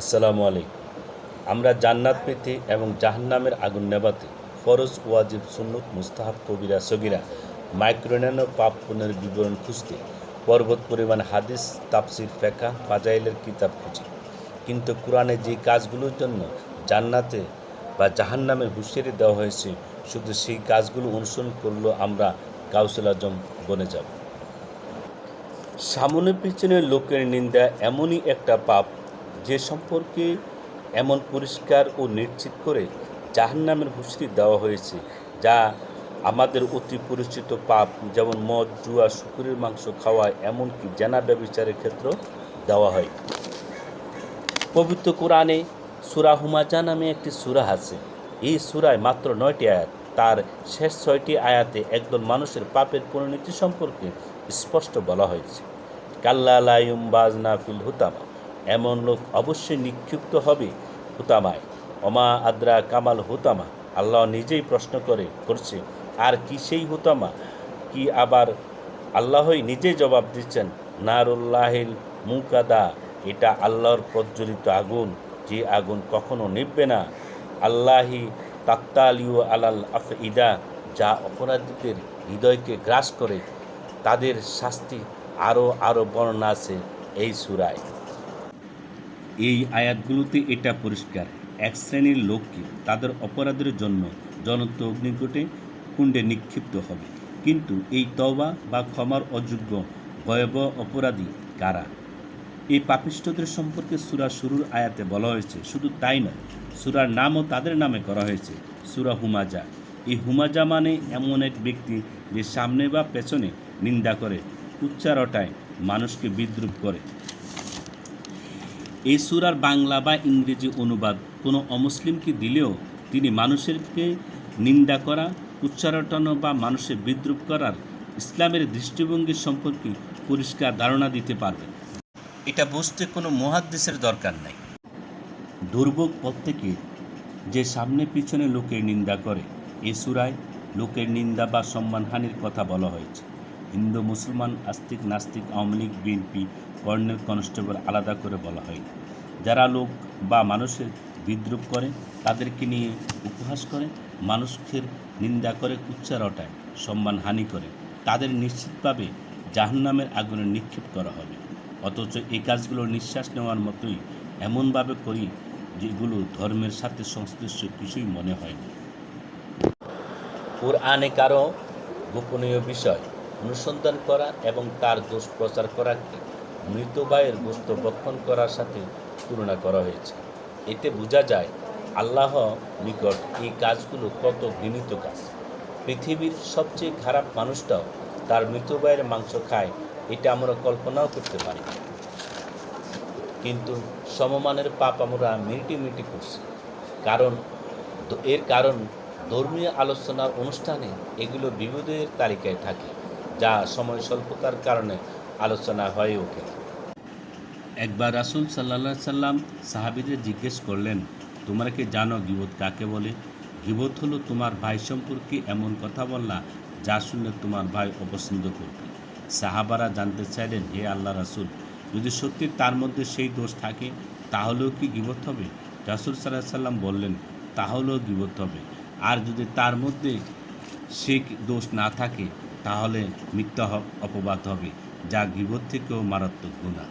আসসালামু আলাইকুম। আমরা জান্নাত পেতে এবং জাহান্নামের আগুন নেবাতে ফরজ, ওয়াজিব, সুন্নত, মুস্তাহাব কবিরা সগিরা মাইক্রোন্যানো পাপ পুনের বিবরণ খুঁজতে পর্বত পরিমাণ হাদিস তাপসির ফেকা ফাজাইলের কিতাব খুঁজি। কিন্তু কোরআনে যে কাজগুলোর জন্য জান্নাতে বা জাহান্নামের হুঁশিয়ারি দেওয়া হয়েছে, শুধু সেই কাজগুলো অনুসরণ করলেও আমরা কাউসুল আজম বনে যাব। সামনে পিছনে লোকের নিন্দা এমনই একটা পাপ যে সম্পর্কে এমন পরিষ্কার ও নিশ্চিত করে জাহান্নামের হুঁশিয়ারি দেওয়া হয়েছে, যা আমাদের অতি পরিচিত পাপ, যেমন মদ, জুয়া, শুকুরের মাংস খাওয়া, এমনকি জানা ব্যবচারের ক্ষেত্র দেওয়া হয়। পবিত্র কোরআনে সুরা হুমাজা নামে একটি সুরা আছে। এই সুরায় মাত্র নয়টি আয়াত। তার শেষ ছয়টি আয়াতে একদল মানুষের পাপের পরিণতি সম্পর্কে স্পষ্ট বলা হয়েছে। কাল্লা লাইম বাজনা ফিল হুতামা। এমন লোক অবশ্যই নিক্ষিপ্ত হবে হুতামায়। অমা আদ্রা কামাল হুতামা। আল্লাহ নিজেই প্রশ্ন করে, করছে, আর কি সেই হুতামা? কি আবার আল্লাহই নিজেই জবাব দিচ্ছেন? নারুল্লাহিল মুকাদা। এটা আল্লাহর প্রজ্বলিত আগুন, যে আগুন কখনো নিববে না। আল্লাহি তাক্তালিউ আলাল আফ ইদা যা অপরাধীদের হৃদয়কে গ্রাস করে, তাদের শাস্তি আরও আরও বর্ণনা আছে এই সুরায়। এই আয়াতগুলোতে এটা পরিষ্কার। এক শ্রেণির লোককে তাদের অপরাধের জন্য জ্বলন্ত অগ্নিকোটে কুণ্ডে নিক্ষিপ্ত হবে। কিন্তু এই তবা বা ক্ষমার অযোগ্য, ভয়াবহ অপরাধী কারা? এই পাপিষ্ঠদের সম্পর্কে সুরা শুরুর আয়াতে বলা হয়েছে, শুধু তাই নয়, সুরার নামও তাদের নামে করা হয়েছে, সুরা হুমাজা। এই হুমাজা মানে এমন এক ব্যক্তি যে সামনে বা পেছনে নিন্দা করে উচ্চারটায় মানুষকে বিদ্রুপ করে। এই সুরার বাংলা বা ইংরেজি অনুবাদ কোনো অমুসলিমকে দিলেও তিনি মানুষেরকে নিন্দা করা উচ্চারটানো বা মানুষের বিদ্রুপ করার ইসলামের দৃষ্টিভঙ্গি সম্পর্কে পরিষ্কার ধারণা দিতে পারবেন। এটা বুঝতে কোনো মহাদ্দেশের দরকার নাই। দুর্ভোগ প্রত্যেকের যে সামনে পিছনে লোকের নিন্দা করে এ সুরায় লোকের নিন্দা বা সম্মানহানির কথা বলা হয়েছে। হিন্দু, মুসলমান, আস্তিক, নাস্তিক, Awami League, BNP, colonel, constable আলাদা করে বলা হয়নি যারা লোক বা মানুষের বিদ্রুপ করে, তাদেরকে নিয়ে উপহাস করে, মানুষের নিন্দা করে উচ্চারটায় সম্মানহানি করে, তাদের নিশ্চিতভাবে জাহান্নামের আগুনে নিক্ষেপ করা হবে। অথচ এই কাজগুলো নিঃশ্বাস নেওয়ার মতোই এমনভাবে করি যেগুলো ধর্মের সাথে সংশ্লিষ্ট কিছুই মনে হয় না। কোরআনে কারও গোপনীয় বিষয় অনুসন্ধান করা এবং তার দোষ প্রচার করাকে মৃত ভাইয়ের গোস্ত বক্ষণ করার সাথে তুলনা করা হয়েছে। এতে বোঝা যায় আল্লাহ নিকট এই কাজগুলো কত ঘৃণিত কাজ। পৃথিবীর সবচেয়ে খারাপ মানুষটাও তার মৃত ভাইয়ের মাংস খায়, এটা আমরা কল্পনাও করতে পারি কিন্তু সমমানের পাপ আমরা মিনিটি মিনিটি করছি। কারণ এর কারণ ধর্মীয় আলোচনার অনুষ্ঠানে এগুলো বিবাদের তালিকায় থাকে। যা সময় স্বল্পতার কারণে আলোচনা হয়ে ওঠে। একবার রাসুল সাল্লা সাল্লাম সাহাবিদের জিজ্ঞেস করলেন, তোমরা কি জানো গিবত কাকে বলে? গিবত হলো তোমার ভাই সম্পর্কে এমন কথা বললা যা শুনলে তোমার ভাই অপছন্দ করবে। সাহাবারা জানতে চাইলেন, হে আল্লাহ রাসুল, যদি সত্যি তার মধ্যে সেই দোষ থাকে, তাহলেও কি গিবত হবে? রাসুল সাল্লাহ সাল্লাম বললেন, তাহলেও গিবত হবে। আর যদি তার মধ্যে সে দোষ না থাকে তাহলে মিথ্যা অপবাদ হবে যা গিবত থেকেও মারাত্মক গুণা